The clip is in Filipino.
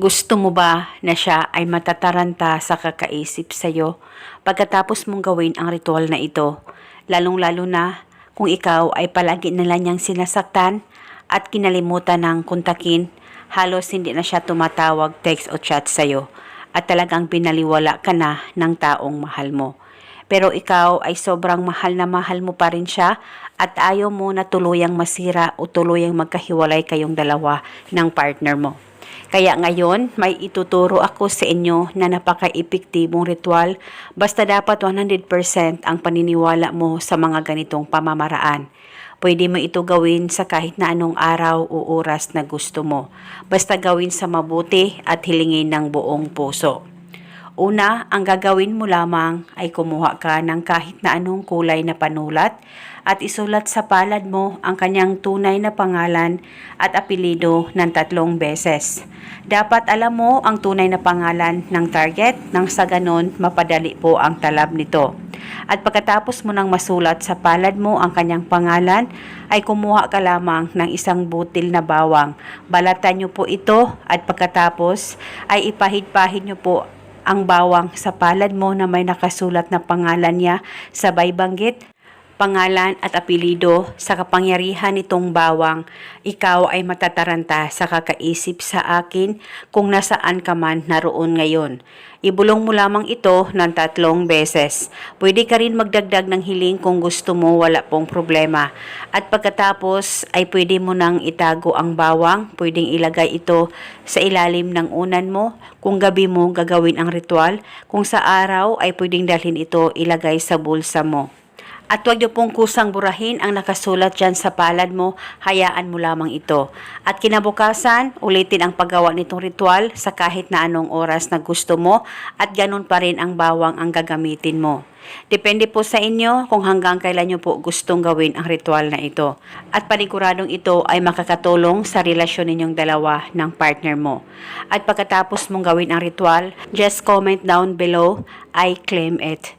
Gusto mo ba na siya ay matataranta sa kakaisip sa'yo pagkatapos mong gawin ang ritual na ito? Lalong-lalo na kung ikaw ay palagi nila niyang sinasaktan at kinalimutan ng kuntakin, halos hindi na siya tumatawag, text o chat sa'yo at talagang binaliwala ka na ng taong mahal mo. Pero ikaw ay sobrang mahal na mahal mo pa rin siya at ayaw mo na tuluyang masira o tuluyang magkahiwalay kayong dalawa ng partner mo. Kaya ngayon, may ituturo ako sa inyo na napaka-epektibong ritual basta dapat 100% ang paniniwala mo sa mga ganitong pamamaraan. Pwede mo ito gawin sa kahit na anong araw o oras na gusto mo. Basta gawin sa mabuti at hilingin ng buong puso. Una, ang gagawin mo lamang ay kumuha ka ng kahit na anong kulay na panulat at isulat sa palad mo ang kanyang tunay na pangalan at apelido ng tatlong beses. Dapat alam mo ang tunay na pangalan ng target nang sa ganon mapadali po ang talab nito. At pagkatapos mo nang masulat sa palad mo ang kanyang pangalan, ay kumuha ka lamang ng isang butil na bawang. Balatan niyo po ito at pagkatapos ay ipahid-pahid niyo po ang bawang sa palad mo na may nakasulat na pangalan niya sabay banggit pangalan at apelido sa kapangyarihan nitong bawang, ikaw ay matataranta sa kakaisip sa akin kung nasaan ka man naroon ngayon. Ibulong mo lamang ito ng tatlong beses. Pwede ka rin magdagdag ng hiling kung gusto mo, wala pong problema. At pagkatapos ay pwede mo nang itago ang bawang, pwedeng ilagay ito sa ilalim ng unan mo. Kung gabi mo gagawin ang ritual, kung sa araw ay pwedeng dalhin ito ilagay sa bulsa mo. At huwag niyo pong kusang burahin ang nakasulat dyan sa palad mo, hayaan mo lamang ito. At kinabukasan, ulitin ang paggawa nitong ritual sa kahit na anong oras na gusto mo at ganun pa rin ang bawang ang gagamitin mo. Depende po sa inyo kung hanggang kailan nyo po gustong gawin ang ritual na ito. At paniguradong ito ay makakatulong sa relasyon ninyong dalawa ng partner mo. At pagkatapos mong gawin ang ritual, just comment down below, I claim it.